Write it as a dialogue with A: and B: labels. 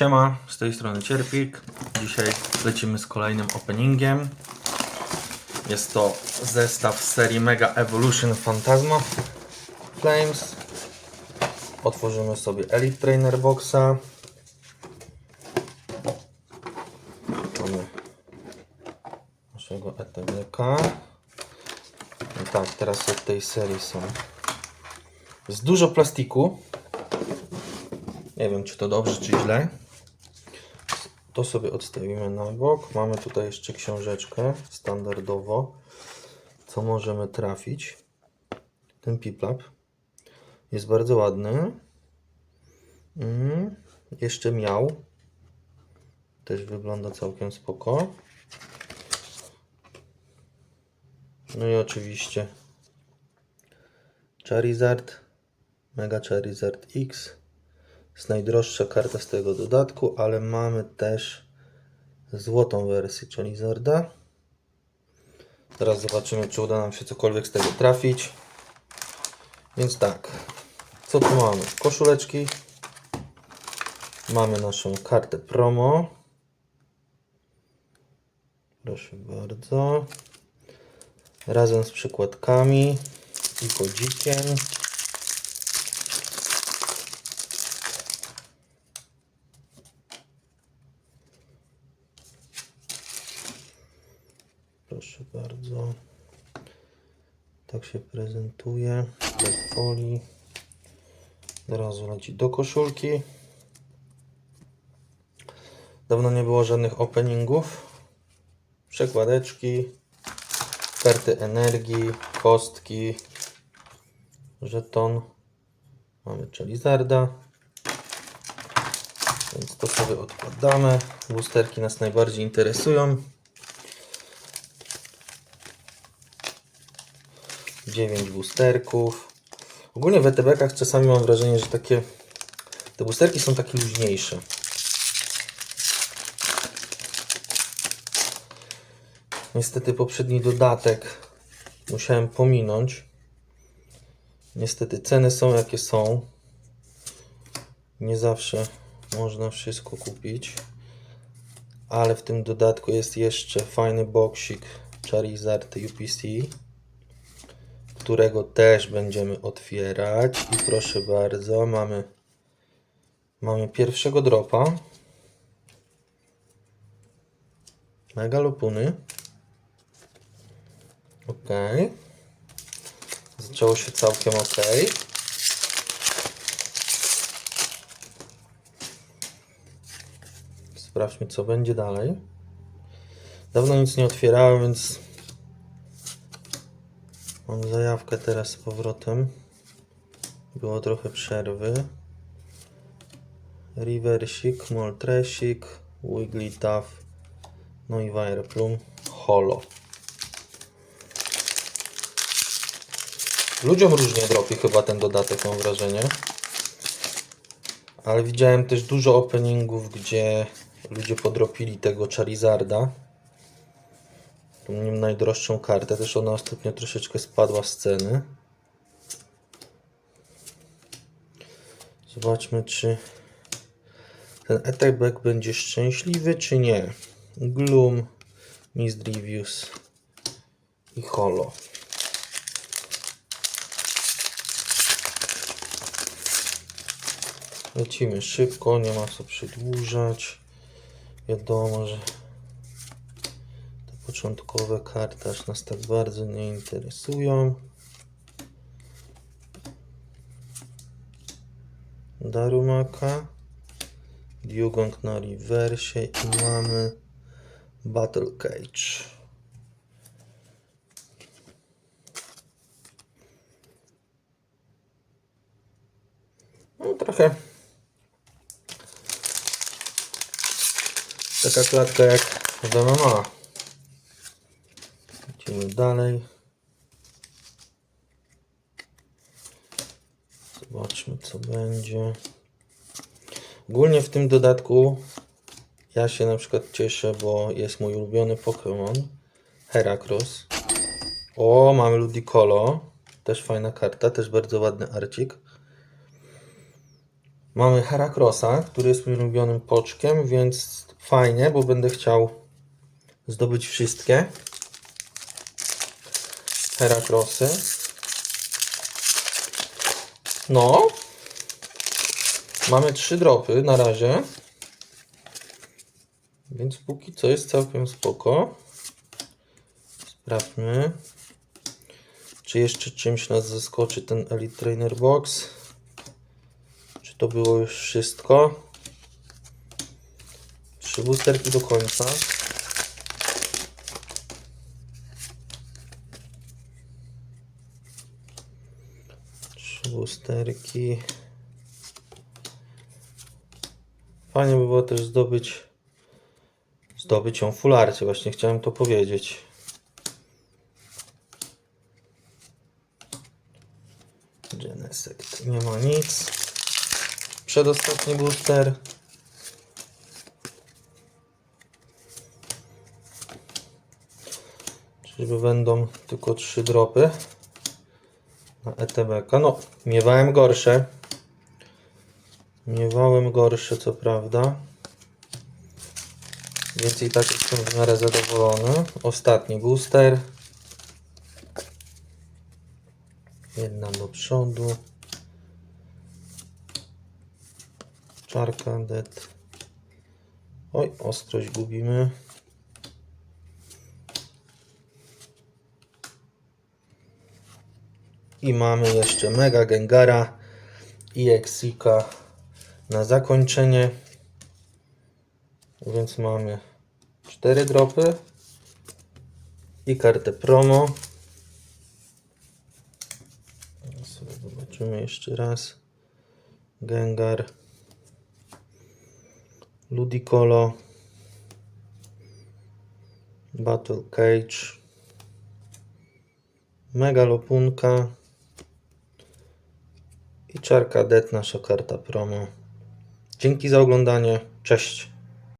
A: Siema, z tej strony Cierpik. Dzisiaj lecimy z kolejnym openingiem. Jest to zestaw serii Mega Evolution Phantasma Flames. Otworzymy sobie Elite Trainer Boxa. Mamy naszego ETBK. I tak, teraz od tej serii są. Jest dużo plastiku. Nie wiem, czy to dobrze, czy źle. To sobie odstawimy na bok. Mamy tutaj jeszcze książeczkę standardowo. Co możemy trafić? Ten piplap jest bardzo ładny. Mm, jeszcze miał. Też wygląda całkiem spoko. No i oczywiście Charizard, Mega Charizard X. Jest najdroższa karta z tego dodatku, ale mamy też złotą wersję Charizarda. Teraz zobaczymy, czy uda nam się cokolwiek z tego trafić. Więc tak, co tu mamy? Koszuleczki. Mamy naszą kartę promo. Proszę bardzo. Razem z przykładkami i kodzikiem. Proszę bardzo. Tak się prezentuje. Bez folii. Od razu leci do koszulki. Dawno nie było żadnych openingów. Przekładeczki. Karty energii. Kostki. Żeton. Mamy Charizarda. Więc to sobie odkładamy. Boosterki nas najbardziej interesują. 9 boosterków. Ogólnie w ETB-kach czasami mam wrażenie, że takie te boosterki są takie luźniejsze. Niestety poprzedni dodatek musiałem pominąć. Niestety ceny są jakie są. Nie zawsze można wszystko kupić. Ale w tym dodatku jest jeszcze fajny boksik Charizard UPC którego też będziemy otwierać. I proszę bardzo, mamy, mamy pierwszego dropa. Mega lupuny. Ok. Zaczęło się całkiem ok. Sprawdźmy, co będzie dalej. Dawno nic nie otwierałem, więc Mam zajawkę teraz z powrotem. Było trochę przerwy. Reversik, Moltresik, Wigglytuff, no i Wireplum Holo. Ludziom różnie dropi chyba ten dodatek, mam wrażenie. Ale widziałem też dużo openingów, gdzie ludzie podropili tego Charizarda. Nim najdroższą kartę. Też ona ostatnio troszeczkę spadła z ceny. Zobaczmy, czy ten attack back będzie szczęśliwy, czy nie. Gloom, Mist Reviews i Holo. Lecimy szybko, nie ma co przedłużać. Wiadomo, że początkowe karty aż nas tak bardzo nie interesują. Darumaka, Dugong na rewersie i mamy Battle Cage. No trochę taka klatka jak w MMA. Idziemy dalej. Zobaczmy co będzie. Ogólnie w tym dodatku ja się na przykład cieszę, bo jest mój ulubiony Pokémon Heracross. O, mamy Ludicolo. Też fajna karta, też bardzo ładny arcik. Mamy Heracrossa, który jest moim ulubionym poczkiem, więc fajnie, bo będę chciał zdobyć wszystkie Heracrossy. No. Mamy trzy dropy na razie. Więc póki co jest całkiem spoko. Sprawdźmy. Czy jeszcze czymś nas zaskoczy ten Elite Trainer Box? Czy to było już wszystko? Trzy boosterki do końca. Boosterki. Fajnie by było też zdobyć zdobyć ją w fularcie, właśnie chciałem to powiedzieć. Genesect nie ma nic. Przedostatni booster. Czyżby będą tylko trzy dropy na ETBK? No, miewałem gorsze. Miewałem gorsze, co prawda. Więc i tak jestem w miarę zadowolony. Ostatni booster. Jedna do przodu. Czarka dead. Oj, ostrość gubimy. I mamy jeszcze Mega Gengara i Exika na zakończenie. Więc mamy cztery dropy i kartę promo. Zobaczymy jeszcze raz. Gengar, Ludicolo, Battle Cage, Megalopunka i Czarka Det, nasza karta promo. Dzięki za oglądanie. Cześć.